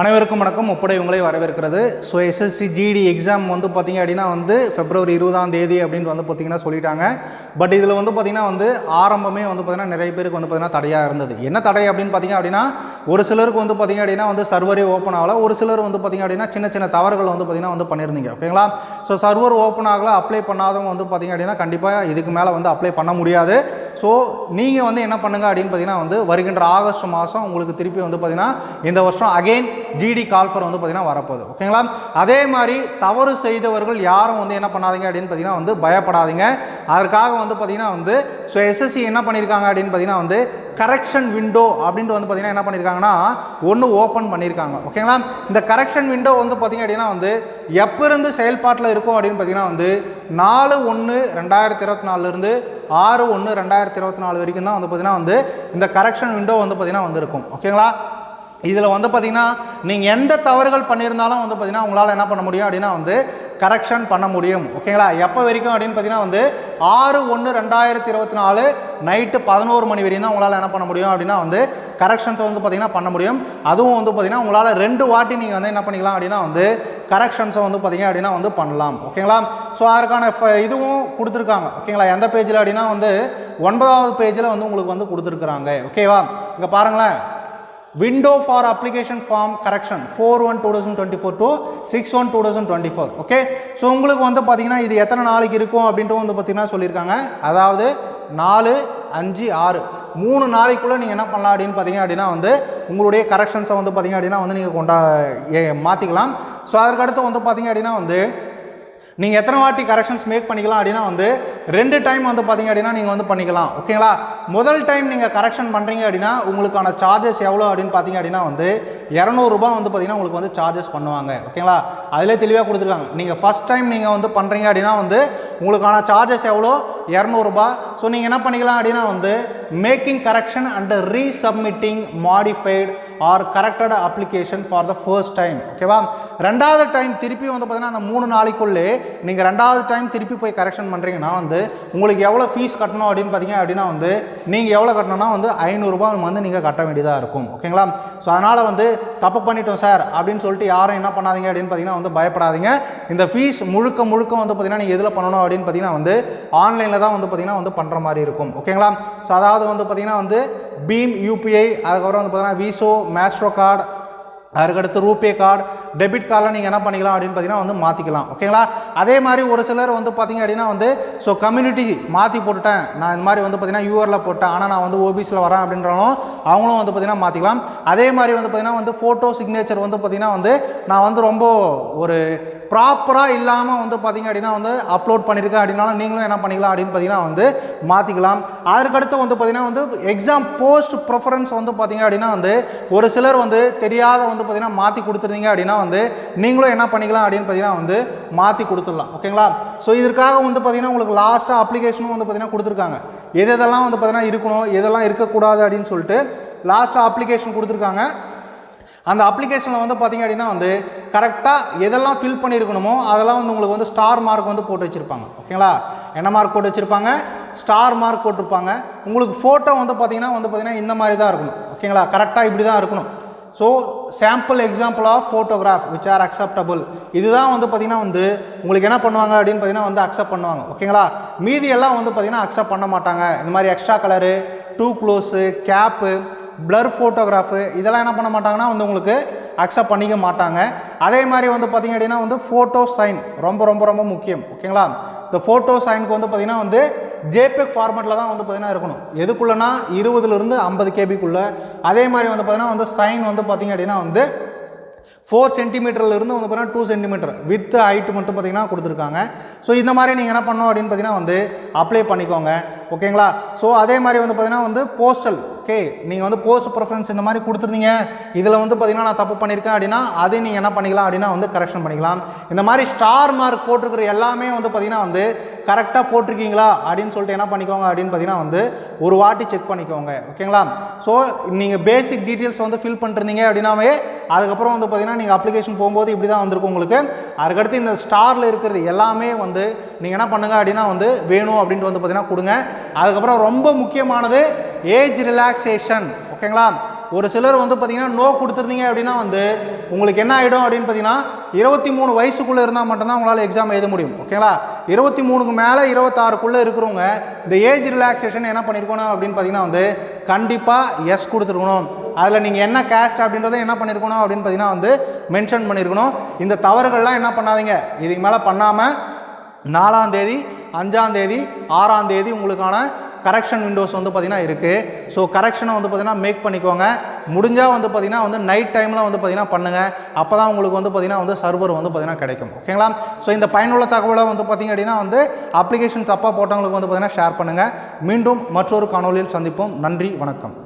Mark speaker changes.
Speaker 1: அனைவருக்கும் வணக்கம். முப்படை உங்களை வரவேற்கிறது. ஸோ எஸ்எஸ்சி ஜிடி எக்ஸாம் வந்து பார்த்தீங்க அப்படின்னா வந்து பிப்ரவரி இருபதாம் தேதி அப்படின்னு வந்து பார்த்தீங்கன்னா சொல்லிட்டாங்க. பட் இதில் வந்து பார்த்திங்கன்னா வந்து ஆரம்பமே வந்து பார்த்திங்கன்னா நிறைய பேருக்கு வந்து பார்த்திங்கன்னா தடையாக இருந்தது. என்ன தடை அப்படின்னு பார்த்தீங்க அப்படின்னா ஒரு சிலருக்கு வந்து பார்த்தீங்க அப்படின்னா வந்து சர்வரே ஓப்பன் ஆகல. ஒரு சிலர் வந்து பார்த்தீங்க அப்படின்னா சின்ன சின்ன தவறுகள் வந்து பார்த்திங்கன்னா வந்து பண்ணியிருந்தீங்க ஓகேங்களா ஸோ சர்வர் ஓப்பன் ஆகல அப்ளை பண்ணாதவங்க வந்து பார்த்தீங்க அப்படின்னா கண்டிப்பாக இதுக்கு மேலே வந்து அப்ளை பண்ண முடியாது. ஸோ நீங்கள் வந்து என்ன பண்ணுங்கள் அப்படின்னு பார்த்தீங்கன்னா வந்து வருகின்ற ஆகஸ்ட் மாதம் உங்களுக்கு திருப்பி வந்து பார்த்தீங்கன்னா இந்த வருஷம் அகைன் ஜிடி கால்ஃபர் வந்து பார்த்திங்கன்னா வரப்போகுது. ஓகேங்களா அதே மாதிரி தவறு செய்தவர்கள் யாரும் வந்து என்ன பண்ணாதீங்க அப்படின்னு பார்த்தீங்கன்னா வந்து பயப்படாதீங்க. அதற்காக வந்து பார்த்தீங்கன்னா வந்து ஸோ எஸ்எஸ்சி என்ன பண்ணியிருக்காங்க அப்படின்னு பார்த்தீங்கன்னா வந்து கரெக்ஷன் விண்டோ அப்படின்ட்டு வந்து பார்த்தீங்கன்னா என்ன பண்ணியிருக்காங்கன்னா ஒன்று ஓப்பன் பண்ணியிருக்காங்க. ஓகேங்களா இந்த கரெக்ஷன் விண்டோ வந்து பார்த்தீங்க அப்படின்னா வந்து எப்போருந்து செயல்பாட்டில் இருக்கும் அப்படின்னு பார்த்தீங்கன்னா வந்து நாலு ஒன்று ரெண்டாயிரத்தி இருபத்தி நாலுலேருந்து ஆறு ஒன்று ரெண்டாயிரத்தி இருபத்தி நாலு வரைக்கும் தான் வந்து பார்த்தீங்கன்னா வந்து இந்த கரெக்ஷன் விண்டோ வந்து பார்த்திங்கன்னா வந்து இருக்கும் ஓகேங்களா இதில் வந்து பார்த்தீங்கன்னா நீங்கள் எந்த தவறுகள் பண்ணியிருந்தாலும் வந்து பார்த்திங்கன்னா உங்களால் என்ன பண்ண முடியும் அப்படின்னா வந்து கரெக்ஷன் பண்ண முடியும். ஓகேங்களா எப்போ வரைக்கும் அப்படின்னு பார்த்தீங்கன்னா வந்து ஆறு ஒன்று ரெண்டாயிரத்தி இருபத்தி நாலு நைட்டு பதினோரு மணி வரையும் தான் உங்களால் என்ன பண்ண முடியும் அப்படின்னா வந்து கரெக்ஷன்ஸ் வந்து பார்த்தீங்கன்னா பண்ண முடியும். அதுவும் வந்து பார்த்திங்கன்னா உங்களால் ரெண்டு வாட்டி நீங்கள் வந்து என்ன பண்ணிக்கலாம் அப்படின்னா வந்து கரெக்ஷன்ஸை வந்து பார்த்திங்க அப்படின்னா வந்து பண்ணலாம். ஓகேங்களா ஸோ அதற்கான இதுவும் கொடுத்துருக்காங்க. ஓகேங்களா எந்த பேஜில் அப்படின்னா வந்து ஒன்பதாவது பேஜில் வந்து உங்களுக்கு வந்து கொடுத்துருக்குறாங்க. ஓகேவா இங்கே பாருங்களேன். Window for application form correction four one two thousand twenty four to six one two thousand twenty four okay so உங்களுக்கு வந்து பார்த்தீங்கன்னா இது எத்தனை நாளைக்கு இருக்கும் அப்படின்ட்டு வந்து பார்த்தீங்கன்னா சொல்லியிருக்காங்க. அதாவது நாலு அஞ்சு ஆறு. மூணு நாளைக்குள்ளே நீங்கள் என்ன பண்ணலாம் அப்படின்னு பார்த்தீங்க அப்படின்னா வந்து உங்களுடைய கரெக்ஷன்ஸை வந்து பார்த்தீங்க அப்படின்னா வந்து நீங்கள் கொண்டா ஏ மாற்றிக்கலாம் ஸோ அதற்கடுத்து வந்து பார்த்தீங்க அப்படின்னா வந்து நீங்கள் எத்தனை வாட்டி கரெக்ஷன்ஸ் மேக் பண்ணிக்கலாம் அப்படின்னா வந்து ரெண்டு டைம் வந்து பார்த்தீங்க அப்படின்னா நீங்கள் வந்து பண்ணிக்கலாம். ஓகேங்களா முதல் டைம் நீங்கள் கரெக்ஷன் பண்ணுறீங்க அப்படின்னா உங்களுக்கான சார்ஜஸ் எவ்வளோ அப்படின்னு பார்த்தீங்க அப்படின்னா வந்து இரநூறுபா வந்து பார்த்தீங்கன்னா உங்களுக்கு வந்து சார்ஜஸ் பண்ணுவாங்க. ஓகேங்களா அதிலே தெளிவாக கொடுத்துருக்காங்க. நீங்கள் ஃபஸ்ட் டைம் நீங்கள் வந்து பண்ணுறீங்க அப்படின்னா வந்து உங்களுக்கான சார்ஜஸ் எவ்வளோ? இரநூறுபா ஸோ நீங்கள் என்ன பண்ணிக்கலாம் அப்படின்னா வந்து making correction and resubmitting modified or corrected application for the first time ஓகேவா ரெண்டாவது டைம் திருப்பி வந்து பார்த்தீங்கன்னா அந்த மூணு நாளைக்குள்ளே நீங்கள் ரெண்டாவது டைம் திருப்பி போய் கரெக்ஷன் பண்ணுறீங்கன்னா வந்து உங்களுக்கு எவ்வளோ ஃபீஸ் கட்டணும் அப்படின்னு பார்த்தீங்க அப்படின்னா வந்து நீங்கள் எவ்வளோ கட்டணும்னா வந்து ஐநூறுரூபா வந்து நீங்கள் கட்ட வேண்டியதாக இருக்கும். ஓகேங்களா ஸோ அதனால் வந்து தப்பு பண்ணிட்டோம் சார் அப்படின்னு சொல்லிட்டு யாரும் என்ன பண்ணாதீங்க அப்படின்னு பார்த்தீங்கன்னா வந்து பயப்படாதீங்க. இந்த ஃபீஸ் முழுக்க முழுக்க வந்து பார்த்தீங்கன்னா நீங்கள் எதில் பண்ணணும் அப்படின்னு பார்த்தீங்கன்னா வந்து ஆன்லைனில் தான் வந்து பார்த்திங்கன்னா வந்து பண்ணுற மாதிரி இருக்கும். ஓகேங்களா? ஸோ அதாவது வந்து பார்த்திங்கன்னா வந்து பீம் யூபிஐ அதுக்கப்புறம் வந்து பார்த்திங்கன்னா விசோ மேஸ்ட்ரோ கார்டு அதுக்கடுத்து ரூபே கார்டு டெபிட் கார்டில் நீங்கள் என்ன பண்ணிக்கலாம் அப்படின்னு பார்த்தீங்கன்னா வந்து மாற்றிக்கலாம் ஓகேங்களா? அதே மாதிரி ஒரு சிலர் வந்து பார்த்தீங்க அப்படின்னா வந்து ஸோ கம்யூனிட்டி மாற்றி போட்டுட்டேன். நான் இந்த மாதிரி வந்து பார்த்திங்கன்னா யூஆரில் போட்டேன். ஆனால் நான் வந்து ஓபிஸில் வரேன் அப்படின்றாலும் அவங்களும் வந்து பார்த்திங்கன்னா மாற்றிக்கலாம் அதே மாதிரி வந்து பார்த்திங்கன்னா வந்து ஃபோட்டோ சிக்னேச்சர் வந்து பார்த்தீங்கன்னா வந்து நான் வந்து ரொம்ப ஒரு ப்ராப்பராக இல்லாமல் வந்து பார்த்தீங்க அப்படின்னா வந்து அப்லோட் பண்ணியிருக்கேன் அப்படின்னாலும் நீங்களும் என்ன பண்ணிக்கலாம் அப்படின்னு பார்த்தீங்கன்னா வந்து மாற்றிக்கலாம் அதற்கடுத்து வந்து பார்த்தீங்கன்னா வந்து எக்ஸாம் போஸ்ட் ப்ரிஃபரன்ஸ் வந்து பார்த்தீங்க அப்படின்னா வந்து ஒரு சிலர் வந்து தெரியாத வந்து பார்த்திங்கன்னா மாற்றி கொடுத்துருந்தீங்க அப்படின்னா வந்து நீங்களும் என்ன பண்ணிக்கலாம் அப்படின்னு பார்த்தீங்கன்னா வந்து மாற்றி கொடுத்துடலாம். ஓகேங்களா ஸோ இதற்காக வந்து பார்த்தீங்கன்னா உங்களுக்கு லாஸ்ட்டாக அப்ளிகேஷனும் வந்து பார்த்திங்கன்னா கொடுத்துருக்காங்க. எது எதெல்லாம் வந்து பார்த்திங்கன்னா இருக்கணும் எதெல்லாம் இருக்கக்கூடாது அப்படின்னு சொல்லிட்டு லாஸ்ட்டாக அப்ளிகேஷன் கொடுத்துருக்காங்க. அந்த அப்ளிகேஷனில் வந்து பார்த்தீங்க அப்படின்னா வந்து கரெக்டாக எதெல்லாம் ஃபில் பண்ணியிருக்கணுமோ அதெல்லாம் வந்து உங்களுக்கு வந்து ஸ்டார் மார்க் வந்து போட்டு வச்சுருப்பாங்க. ஓகேங்களா என்ன மார்க் போட்டு வச்சுருப்பாங்க? ஸ்டார் மார்க் போட்டிருப்பாங்க. உங்களுக்கு ஃபோட்டோ வந்து பார்த்தீங்கன்னா வந்து பார்த்தீங்கன்னா இந்த மாதிரி தான் இருக்கணும் ஓகேங்களா கரெக்டாக இப்படி தான் இருக்கணும். So sample example of photograph which are acceptable இதுதான் வந்து பார்த்தீங்கன்னா வந்து உங்களுக்கு என்ன பண்ணுவாங்க அப்படின்னு பார்த்தீங்கன்னா வந்து அக்செப்ட் பண்ணுவாங்க. ஓகேங்களா மீதி எல்லாம் வந்து பார்த்தீங்கன்னா அக்செப்ட் பண்ண மாட்டாங்க. இந்த மாதிரி extra colour too close gap blur photograph இதெல்லாம் என்ன பண்ண மாட்டாங்கன்னா வந்து உங்களுக்கு அக்செப்ட் பண்ணிக்க மாட்டாங்க. அதே மாதிரி வந்து பார்த்தீங்க அப்படின்னா வந்து ஃபோட்டோ சைன் ரொம்ப ரொம்ப ரொம்ப முக்கியம். ஓகேங்களா இந்த ஃபோட்டோ சைனுக்கு வந்து பார்த்தீங்கன்னா வந்து ஜேபெக் ஃபார்மேட்டில் தான் வந்து பார்த்தீங்கன்னா இருக்கணும். எதுக்குள்ளனா இருபதுலேருந்து ஐம்பது கேபிக்குள்ளே அதே மாதிரி வந்து பார்த்திங்கன்னா வந்து சைன் வந்து பார்த்தீங்க அப்படின்னா வந்து ஃபோர் சென்டிமீட்டர்லேருந்து வந்து பார்த்தீங்கன்னா டூ சென்டிமீட்டர் வித் ஹைட் மட்டும் பார்த்தீங்கன்னா கொடுத்துருக்காங்க. ஸோ இந்த மாதிரி நீங்கள் என்ன பண்ணோம் அப்படின்னு பார்த்தீங்கன்னா வந்து அப்ளை பண்ணிக்கோங்க. ஓகேங்களா ஸோ அதே மாதிரி வந்து பார்த்தீங்கன்னா வந்து போஸ்டல் ஓகே நீங்கள் வந்து போஸ்ட் ப்ரிஃபரன்ஸ் இந்த மாதிரி கொடுத்துருந்தீங்க. இதில் வந்து பார்த்தீங்கன்னா நான் தப்பு பண்ணியிருக்கேன் அப்படின்னா அதை நீங்கள் என்ன பண்ணிக்கலாம் அப்படின்னா வந்து கரெக்ஷன் பண்ணிக்கலாம். இந்த மாதிரி ஸ்டார் மார்க் போட்டிருக்கிற எல்லாமே வந்து பார்த்தீங்கன்னா வந்து கரெக்டாக போட்டிருக்கீங்களா அப்படின்னு சொல்லிட்டு என்ன பண்ணிக்கோங்க அப்படின்னு பார்த்தீங்கன்னா வந்து ஒரு வாட்டி செக் பண்ணிக்கோங்க. ஓகேங்களா ஸோ நீங்கள் பேசிக் டீட்டெயில்ஸ் வந்து ஃபில் பண்ணிருந்தீங்க அப்படின்னாவே அதுக்கப்புறம் வந்து பார்த்தீங்கன்னா நீங்கள் அப்ளிகேஷன் போகும்போது இப்படி தான் வந்திருக்கும் உங்களுக்கு. அதுக்கடுத்து இந்த ஸ்டாரில் இருக்கிறது எல்லாமே வந்து நீங்கள் என்ன பண்ணுங்க அப்படின்னா வந்து வேணும் அப்படின்ட்டு வந்து பார்த்தீங்கன்னா கொடுங்க. அதுக்கப்புறம் ரொம்ப முக்கியமானது ஏஜ் ரிலாக்ஸேஷன் ஓகேங்களா? ஒரு சிலர் வந்து பார்த்தீங்கன்னா நோ கொடுத்துருந்தீங்க அப்படின்னா வந்து உங்களுக்கு என்ன ஆகிடும் அப்படின்னு பார்த்தீங்கன்னா இருபத்தி மூணு வயசுக்குள்ளே இருந்தால் மட்டும்தான் உங்களால் எக்ஸாம் எழுத முடியும் ஓகேங்களா இருபத்தி மூணுக்கு மேலே இருபத்தாறுக்குள்ளே இருக்கிறவங்க இந்த ஏஜ் ரிலாக்ஸேஷன் என்ன பண்ணியிருக்கணும் அப்படின்னு பார்த்தீங்கன்னா வந்து கண்டிப்பாக எஸ் கொடுத்துருக்கணும். அதில் நீங்கள் என்ன கேஸ்ட் அப்படின்றத என்ன பண்ணியிருக்கணும் அப்படின்னு பார்த்தீங்கன்னா வந்து மென்ஷன் பண்ணியிருக்கணும் இந்த தவறுகள்லாம் என்ன பண்ணாதீங்க. இதுக்கு மேலே பண்ணாமல் நாலாம் தேதி அஞ்சாம் தேதி ஆறாம் தேதி உங்களுக்கான கரெக்ஷன் விண்டோஸ் வந்து பார்த்திங்கன்னா இருக்குது ஸோ கரெக்ஷனை வந்து பார்த்திங்கன்னா மேக் பண்ணிக்கோங்க. முடிஞ்சால் வந்து பார்த்திங்கன்னா வந்து நைட் டைமில் வந்து பார்த்திங்கன்னா பண்ணுங்கள் அப்போ தான் உங்களுக்கு வந்து பார்த்திங்கன்னா வந்து சர்வர் வந்து பார்த்திங்கன்னா கிடைக்கும். ஓகேங்களா ஸோ இந்த பயனுள்ள தகவலை வந்து பார்த்திங்க அப்படின்னா வந்து அப்ளிகேஷன் தப்பாக போட்டவங்களுக்கு வந்து பார்த்திங்கன்னா ஷேர் பண்ணுங்கள் மீண்டும் மற்றொரு காணொலியில் சந்திப்போம். நன்றி வணக்கம்.